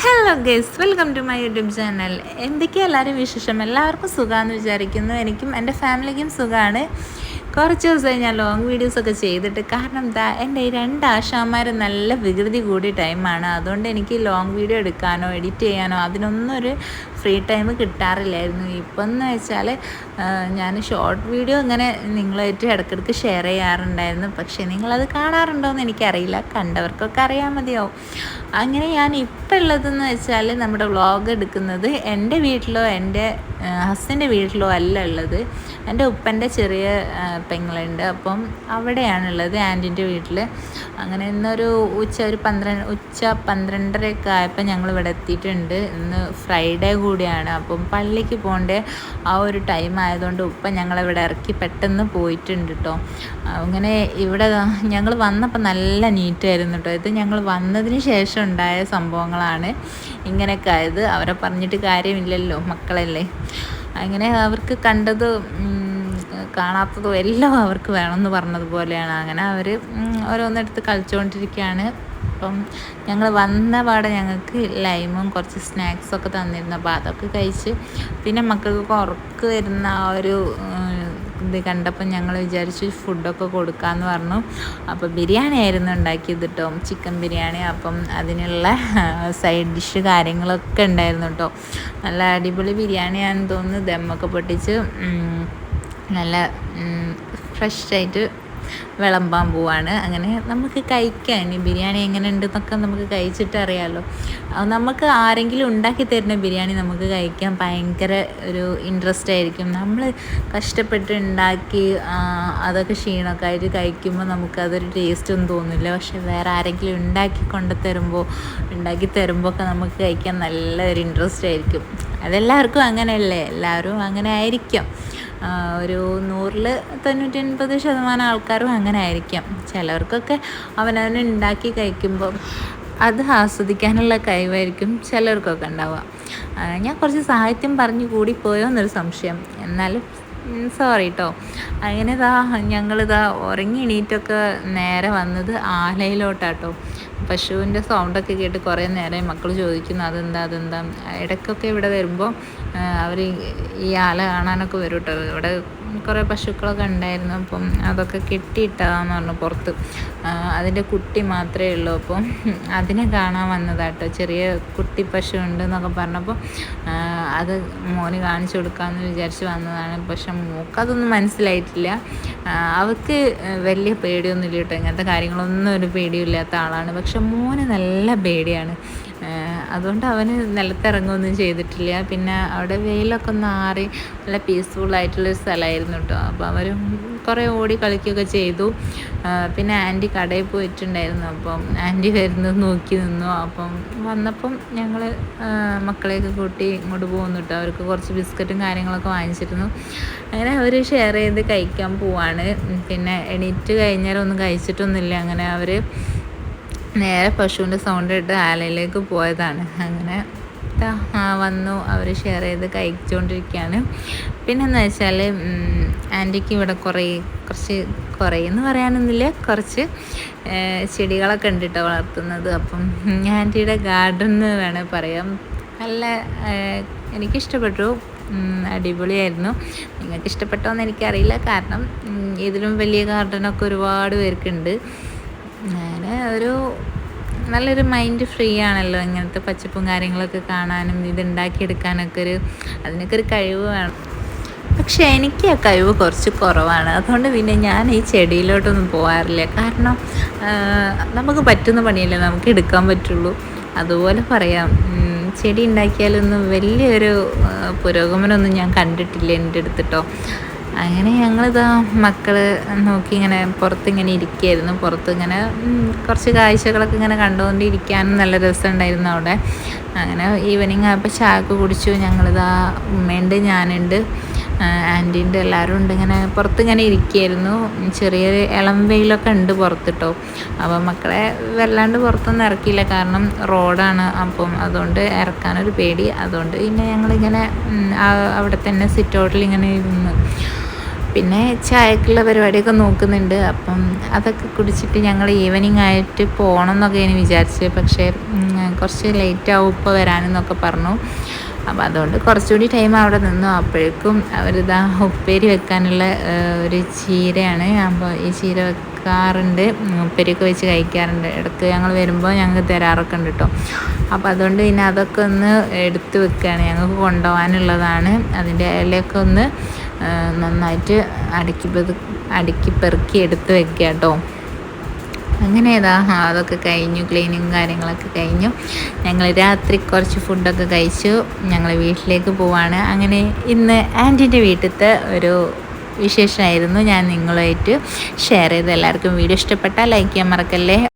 Hello guys welcome to my YouTube channel എന്തൊക്കെയാണ് എല്ലാവരും വിശേഷം? എല്ലാവർക്കും സുഖമാണെന്ന് വിചാരിക്കുന്നു. എനിക്കും എന്റെ ഫാമിലിക്കും സുഖമാണ് കുറച്ച് ദിവസമായി ഞാൻ ലോങ് വീഡിയോസൊക്കെ ചെയ്തിട്ട്. കാരണം എന്താ എന്റെ ഈ രണ്ട് ആശാന്മാർ നല്ല വികൃതി കൂടിയ ടൈമാണ് അതുകൊണ്ട് എനിക്ക് ലോങ് വീഡിയോ എടുക്കാനോ എഡിറ്റ് ചെയ്യാനോ അതിനൊന്നും ഒരു ഫ്രീ ടൈം കിട്ടാറില്ലായിരുന്നു. ഇപ്പം എന്ന് വെച്ചാൽ ഞാൻ ഷോർട്ട് വീഡിയോ ഇങ്ങനെ നിങ്ങളായിട്ട് ഇടയ്ക്കിടയ്ക്ക് ഷെയർ ചെയ്യാറുണ്ടായിരുന്നു. പക്ഷേ നിങ്ങളത് കാണാറുണ്ടോ എന്ന് എനിക്കറിയില്ല. കണ്ടവർക്കൊക്കെ അറിയാൻ മതിയാവും. അങ്ങനെ ഞാൻ ഇപ്പം ഉള്ളതെന്ന് വെച്ചാൽ നമ്മുടെ വ്ളോഗ് എടുക്കുന്നത് എന്റെ വീട്ടിലോ എന്റെ ഹസ്ബന്റെ വീട്ടിലോ അല്ല ഉള്ളത്. എന്റെ ഉപ്പന്റെ ചെറിയ പെങ്ങളുണ്ട്. അപ്പം അവിടെയാണുള്ളത് ആന്റിന്റെ വീട്ടിൽ അങ്ങനെ ഇന്നൊരു ഉച്ച ഒരു പന്ത്രണ്ട് ഉച്ച പന്ത്രണ്ടരയൊക്കെ ആയപ്പോൾ ഞങ്ങൾ ഇവിടെ എത്തിയിട്ടുണ്ട്. ഇന്ന് ഫ്രൈഡേ കൂടിയാണ്. അപ്പം പള്ളിക്ക് പോകേണ്ട ആ ഒരു ടൈം ആയതുകൊണ്ട് ഉപ്പ ഞങ്ങളിവിടെ ഇറക്കി പെട്ടെന്ന് പോയിട്ടുണ്ട് കേട്ടോ അങ്ങനെ ഇവിടെ ഞങ്ങൾ വന്നപ്പോൾ നല്ല നീറ്റായിരുന്നു കേട്ടോ ഇത് ഞങ്ങൾ വന്നതിന് ശേഷം ഉണ്ടായ സംഭവങ്ങളാണ് ഇങ്ങനെയൊക്കെ ആയത്. അവരെ പറഞ്ഞിട്ട് കാര്യമില്ലല്ലോ മക്കളല്ലേ. അങ്ങനെ അവർക്ക് കണ്ടത് കാണാത്തതും എല്ലാം അവർക്ക് വേണമെന്ന് പറഞ്ഞതുപോലെയാണ്. അങ്ങനെ അവർ ഓരോന്നെടുത്ത് കളിച്ചുകൊണ്ടിരിക്കുകയാണ്. അപ്പം ഞങ്ങൾ വന്ന പാടെ ഞങ്ങൾക്ക് ലൈമും കുറച്ച് സ്നാക്സൊക്കെ തന്നിരുന്നു. അപ്പോൾ അതൊക്കെ കഴിച്ച് പിന്നെ മക്കൾക്ക് ഉറക്ക് വരുന്ന ആ ഒരു ഇത് കണ്ടപ്പോൾ ഞങ്ങൾ വിചാരിച്ചു ഫുഡൊക്കെ കൊടുക്കാമെന്ന് പറഞ്ഞു. അപ്പോൾ ബിരിയാണി ആയിരുന്നു ഉണ്ടാക്കിയത് കേട്ടോ ചിക്കൻ ബിരിയാണി അപ്പം അതിനുള്ള സൈഡ് ഡിഷ് കാര്യങ്ങളൊക്കെ ഉണ്ടായിരുന്നു കേട്ടോ നല്ല അടിപൊളി ബിരിയാണിയാണെന്ന് തോന്നുന്നു. ദമ്മൊക്കെ പൊട്ടിച്ച് നല്ല ഫ്രഷായിട്ട് വിളമ്പാൻ പോവാണ്. അങ്ങനെ നമുക്ക് കഴിക്കാൻ ഈ ബിരിയാണി എങ്ങനെ ഉണ്ടെന്നൊക്കെ നമുക്ക് കഴിച്ചിട്ട് അറിയാമല്ലോ നമുക്ക് ആരെങ്കിലും ഉണ്ടാക്കി തരുന്ന ബിരിയാണി നമുക്ക് കഴിക്കാൻ ഭയങ്കര ഒരു ഇൻട്രസ്റ്റ് ആയിരിക്കും. നമ്മൾ കഷ്ടപ്പെട്ട് ഉണ്ടാക്കി അതൊക്കെ ക്ഷീണമൊക്കെ ആയിട്ട് കഴിക്കുമ്പോൾ നമുക്കതൊരു ടേസ്റ്റ് ഒന്നും തോന്നില്ല. പക്ഷെ വേറെ ആരെങ്കിലും ഉണ്ടാക്കി കൊണ്ട് തരുമ്പോൾ ഉണ്ടാക്കി തരുമ്പോൾ ഒക്കെ നമുക്ക് കഴിക്കാൻ നല്ല ഒരു ഇൻട്രസ്റ്റ് ആയിരിക്കും. അതെല്ലാവർക്കും അങ്ങനെയല്ലേ? എല്ലാവരും അങ്ങനെ ആയിരിക്കാം. ഒരു നൂറിൽ തൊണ്ണൂറ്റൊൻപത് ശതമാനം ആൾക്കാരും അങ്ങനെ ആയിരിക്കാം ചിലർക്കൊക്കെ അവനവൻ ഉണ്ടാക്കി കഴിക്കുമ്പോൾ അത് ആസ്വദിക്കാനുള്ള കഴിവായിരിക്കും ചിലർക്കൊക്കെ ഉണ്ടാവുക. ഞാൻ കുറച്ച് സാഹിത്യം പറഞ്ഞു കൂടിപ്പോയോ എന്നൊരു സംശയം. എന്നാലും സോറി കേട്ടോ അങ്ങനെ ഇതാ ഞങ്ങളിതാ ഉറങ്ങി എണീറ്റൊക്കെ നേരെ വന്നത് ആലയിലോട്ടാട്ടോ. പശുവിന്റെ സൗണ്ടൊക്കെ കേട്ട് കുറേ നേരം മക്കൾ ചോദിക്കുന്നു അതെന്താ അതെന്താ? ഇടയ്ക്കൊക്കെ ഇവിടെ വരുമ്പോൾ അവർ ഈ ആല കാണാനൊക്കെ വരും കേട്ടോ ഇവിടെ കുറേ പശുക്കളൊക്കെ ഉണ്ടായിരുന്നു. അപ്പം അതൊക്കെ കെട്ടിയിട്ടതാന്ന് പറഞ്ഞു പുറത്ത്. അതിന്റെ കുട്ടി മാത്രമേ ഉള്ളൂ. അപ്പം അതിനെ കാണാൻ വന്നതാട്ടോ ചെറിയ കുട്ടി പശു ഉണ്ട് എന്നൊക്കെ പറഞ്ഞപ്പോൾ അത് മോന് കാണിച്ചു കൊടുക്കാമെന്ന് വിചാരിച്ച് വന്നതാണ്. പക്ഷെ മൂക്കതൊന്നും മനസ്സിലായിട്ടില്ല. അവൾക്ക് വലിയ പേടിയൊന്നുമില്ല കേട്ടോ. ഇങ്ങനത്തെ കാര്യങ്ങളൊന്നും ഒരു പേടിയില്ലാത്ത ആളാണ്. പക്ഷെ മോന് നല്ല പേടിയാണ്. അതുകൊണ്ട് അവന് നിലത്തിറങ്ങുകയൊന്നും ചെയ്തിട്ടില്ല. പിന്നെ അവിടെ വെയിലൊക്കെ ഒന്ന് ആറി നല്ല പീസ്ഫുൾ ആയിട്ടുള്ളൊരു സ്ഥലമായിരുന്നു കേട്ടോ. അപ്പോൾ അവർ കുറേ ഓടി കളിക്കുകയൊക്കെ ചെയ്തു. പിന്നെ ആന്റി കടയിൽ പോയിട്ടുണ്ടായിരുന്നു. അപ്പം ആന്റി വരുന്നത് നോക്കി നിന്നു. അപ്പം വന്നപ്പം ഞങ്ങൾ മക്കളെയൊക്കെ കൂട്ടി ഇങ്ങോട്ട് പോകുന്നു കേട്ടോ അവർക്ക് കുറച്ച് ബിസ്ക്കറ്റും കാര്യങ്ങളൊക്കെ വാങ്ങിച്ചിരുന്നു. അങ്ങനെ അവർ ഷെയർ ചെയ്ത് കഴിക്കാൻ പോവാണ്. പിന്നെ എണീറ്റ് കഴിഞ്ഞാലൊന്നും കഴിച്ചിട്ടൊന്നുമില്ല. അങ്ങനെ അവർ നേരെ പശുവിന്റെ സൗണ്ട് ഇട്ട് ആലയിലേക്ക് പോയതാണ്. അങ്ങനെ വന്നു. അവർ ഷെയർ ചെയ്ത് കഴിച്ചുകൊണ്ടിരിക്കുകയാണ് പിന്നെന്ന് വെച്ചാൽ ആന്റിക്ക് ഇവിടെ കുറേ കുറച്ച് കുറേ എന്ന് പറയാനൊന്നുമില്ല. കുറച്ച് ചെടികളൊക്കെ ഉണ്ട് കേട്ടോ വളർത്തുന്നത്. അപ്പം ആന്റിയുടെ ഗാർഡൻ എന്ന് വേണേൽ പറയാം. നല്ല എനിക്കിഷ്ടപ്പെട്ടു. അടിപൊളിയായിരുന്നു. നിങ്ങൾക്ക് ഇഷ്ടപ്പെട്ടോ എന്ന് എനിക്കറിയില്ല. കാരണം ഇതിലും വലിയ ഗാർഡനൊക്കെ ഒരുപാട് പേർക്കുണ്ട്. ഞാൻ ഒരു നല്ലൊരു മൈൻഡ് ഫ്രീ ആണല്ലോ ഇങ്ങനത്തെ പച്ചപ്പും കാര്യങ്ങളൊക്കെ കാണാനും ഇത് ഉണ്ടാക്കിയെടുക്കാനൊക്കെ ഒരു അതിനൊക്കെ ഒരു കഴിവ് വേണം. പക്ഷേ എനിക്ക് ആ കഴിവ് കുറച്ച് കുറവാണ്. അതുകൊണ്ട് പിന്നെ ഞാൻ ഈ ചെടിയിലോട്ടൊന്നും പോകാറില്ല കാരണം നമുക്ക് പറ്റുന്ന പണിയല്ലേ നമുക്ക് എടുക്കാൻ പറ്റുള്ളൂ. അതുപോലെ പറയാം ചെടി ഉണ്ടാക്കിയാലൊന്നും വലിയൊരു പുരോഗമനമൊന്നും ഞാൻ കണ്ടിട്ടില്ല എന്റെ അടുത്തിട്ടോ അങ്ങനെ ഞങ്ങളിതാ മക്കൾ നോക്കി ഇങ്ങനെ പുറത്തിങ്ങനെ ഇരിക്കുകയായിരുന്നു പുറത്ത് ഇങ്ങനെ കുറച്ച് കാഴ്ചകളൊക്കെ ഇങ്ങനെ കണ്ടുകൊണ്ടിരിക്കാനും നല്ല രസമുണ്ടായിരുന്നു അവിടെ. അങ്ങനെ ഈവനിങ് ആയപ്പോൾ ചായക്ക് കുടിച്ചു. ഞങ്ങളിതാ ഉമ്മയുണ്ട് ഞാനുണ്ട് ആന്റീന്റെ എല്ലാവരും ഉണ്ട്. ഇങ്ങനെ പുറത്ത് ഇങ്ങനെ ഇരിക്കുകയായിരുന്നു ചെറിയൊരു ഇളം വെയിലൊക്കെ ഉണ്ട് പുറത്തിട്ടോ. അപ്പോൾ മക്കളെ വല്ലാണ്ട് പുറത്തൊന്നും ഇറക്കിയില്ല. കാരണം റോഡാണ്. അപ്പം അതുകൊണ്ട് ഇറക്കാനൊരു പേടി. അതുകൊണ്ട് പിന്നെ ഞങ്ങളിങ്ങനെ അവിടെ തന്നെ സിറ്റ് ഔട്ടിൽ ഇങ്ങനെ ഇരുന്നു. പിന്നെ ചായക്കുള്ള പരിപാടിയൊക്കെ നോക്കുന്നുണ്ട്. അപ്പം അതൊക്കെ കുടിച്ചിട്ട് ഞങ്ങൾ ഈവനിങ് ആയിട്ട് പോകണം എന്നൊക്കെ ഞാൻ വിചാരിച്ച്. പക്ഷേ കുറച്ച് ലേറ്റ് ആവും ഇപ്പോൾ വരാനെന്നൊക്കെ പറഞ്ഞു. അപ്പം അതുകൊണ്ട് കുറച്ചുകൂടി ടൈം അവിടെ നിന്നു. അപ്പോഴേക്കും അവരിതാ ഉപ്പേരി വെക്കാനുള്ള ഒരു ചീരയാണ്. അപ്പോൾ ഈ ചീര വെക്കാറുണ്ട്. ഉപ്പേരിയൊക്കെ വെച്ച് കഴിക്കാറുണ്ട്. ഇടയ്ക്ക് ഞങ്ങൾ വരുമ്പോൾ ഞങ്ങൾക്ക് തരാറൊക്കെ ഉണ്ട് കേട്ടോ അപ്പോൾ അതുകൊണ്ട് പിന്നെ അതൊക്കെ ഒന്ന് എടുത്ത് വെക്കുകയാണ് ഞങ്ങൾക്ക് കൊണ്ടുപോകാനുള്ളതാണ്. അതിന്റെ ഇലയൊക്കെ ഒന്ന് നന്നായിട്ട് അടുക്കി പെതു അടുക്കി പെറുക്കി എടുത്ത് വെക്കുക കേട്ടോ. അങ്ങനെ ഏതാ അതൊക്കെ കഴിഞ്ഞു ക്ലീനിങ് കാര്യങ്ങളൊക്കെ കഴിഞ്ഞു. ഞങ്ങൾ രാത്രി കുറച്ച് ഫുഡൊക്കെ കഴിച്ചു. ഞങ്ങൾ വീട്ടിലേക്ക് പോവാണ്. അങ്ങനെ ഇന്ന് ആന്റിന്റെ വീട്ടിലത്തെ ഒരു വിശേഷമായിരുന്നു. ഞാൻ നിങ്ങളുമായിട്ട് ഷെയർ ചെയ്ത് എല്ലാവർക്കും വീഡിയോ ഇഷ്ടപ്പെട്ടാൽ ലൈക്ക് ചെയ്യാൻ മറക്കല്ലേ?